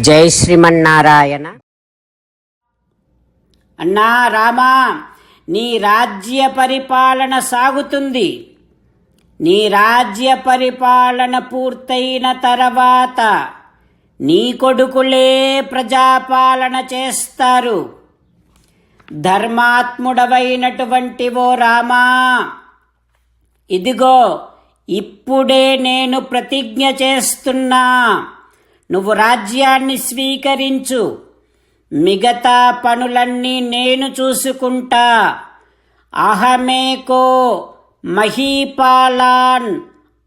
జై శ్రీమన్నారాయణ. అన్నా రామా నీ రాజ్య పరిపాలన సాగుతుంది. నీ రాజ్య పరిపాలన పూర్తయిన తర్వాత నీ కొడుకులే ప్రజాపాలన చేస్తారు. ధర్మాత్ముడవైనటువంటి ఓ రామా ఇదిగో ఇప్పుడే నేను ప్రతిజ్ఞ చేస్తున్నా. నువ్వు రాజ్యాన్ని స్వీకరించు. మిగతా పనులన్నీ నేను చూసుకుంటా. అహమేకో మహీపాలాన్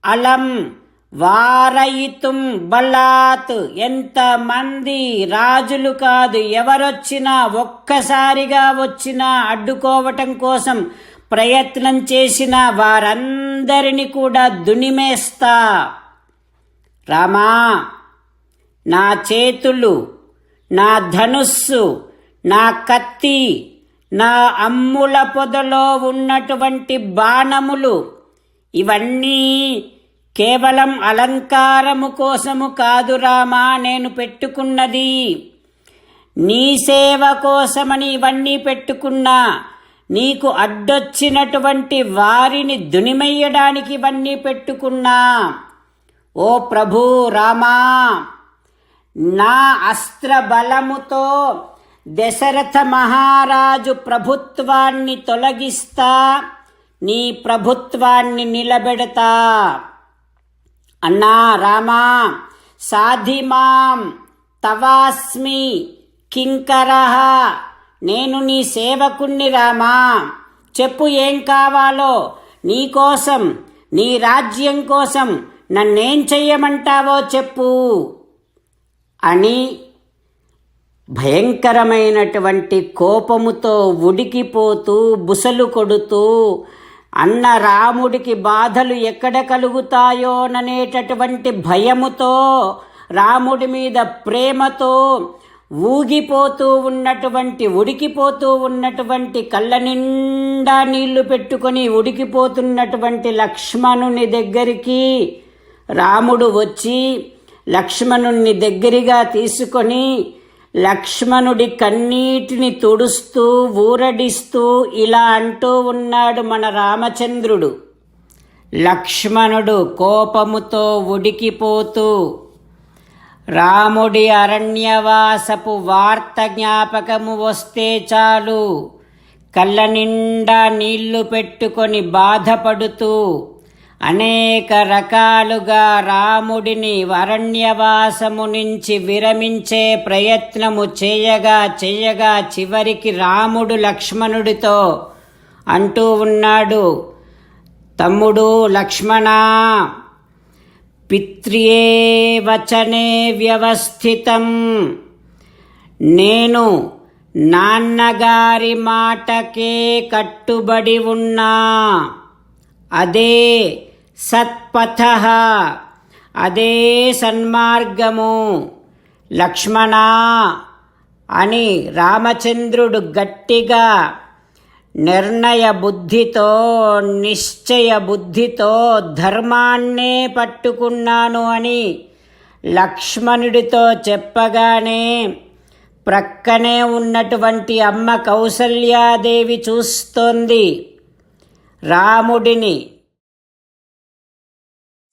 అలం వారయితుం బలాత్. ఎంతమంది రాజులు కాదు ఎవరొచ్చినా ఒక్కసారిగా వచ్చినా అడ్డుకోవటం కోసం ప్రయత్నం చేసిన వారందరిని కూడా దునిమేస్తా. రామా నా చేతులు నా ధనుస్సు నా కత్తి నా అమ్ముల పొదలో ఉన్నటువంటి బాణములు ఇవన్నీ కేవలం అలంకారము కోసము కాదురామా నేను పెట్టుకున్నది. నీ సేవ కోసమని ఇవన్నీ పెట్టుకున్నా నీకు అడ్డొచ్చినటువంటి వారిని దునిమెయ్యడానికి ఇవన్నీ పెట్టుకున్నా. ఓ ప్రభు రామా! నా అస్త్ర బలముతో దశరథ మహారాజు ప్రభుత్వాన్ని తొలగిస్తా నీ ప్రభుత్వాన్ని నిలబెడతా. అన్నా రామా సాధిమాం తవాస్మి కింకర నేను నీ సేవకుణ్ణి రామా. చెప్పు ఏం కావాలో నీకోసం నీ రాజ్యం కోసం నన్నేం చెయ్యమంటావో చెప్పు. అని భయంకరమైనటువంటి కోపముతో ఉడికిపోతూ బుసలు కొడుతూ అన్న రాముడికి బాధలు ఎక్కడ కలుగుతాయోననేటటువంటి భయముతో రాముడి మీద ప్రేమతో ఊగిపోతూ ఉన్నటువంటి ఉడికిపోతూ ఉన్నటువంటి కళ్ళ నిండా నీళ్ళు పెట్టుకొని ఉడికిపోతున్నటువంటి లక్ష్మణుని దగ్గరికి రాముడు వచ్చి లక్ష్మణుణ్ణి దగ్గరగా తీసుకొని లక్ష్మణుడి కన్నీటిని తుడుస్తూ ఊరడిస్తూ ఇలా అంటూ ఉన్నాడు మన రామచంద్రుడు. లక్ష్మణుడు కోపముతో ఉడికిపోతూ రాముడి అరణ్యవాసపు వార్త జ్ఞాపకము వస్తే చాలు. కళ్ళ నిండా నీళ్ళు పెట్టుకొని బాధపడుతూ అనేక రకాలుగా రాముడిని అరణ్యవాసము నుంచి విరమించే ప్రయత్నము చేయగా చేయగా చివరికి రాముడు లక్ష్మణుడితో అంటూ ఉన్నాడు తమ్ముడు లక్ష్మణ పిత్రియే వచనే వ్యవస్థితం. నేను నాన్నగారి మాటకే కట్టుబడి ఉన్నా. అదే సత్పథ. అదే సన్మార్గము. లక్ష్మణా అని రామచంద్రుడు గట్టిగా నిర్ణయ బుద్ధితో నిశ్చయ బుద్ధితో ధర్మాన్నే పట్టుకున్నాను అని లక్ష్మణుడితో చెప్పగానే ప్రక్కనే ఉన్నటువంటి అమ్మ కౌసల్యాదేవి చూస్తోంది. రాముడిని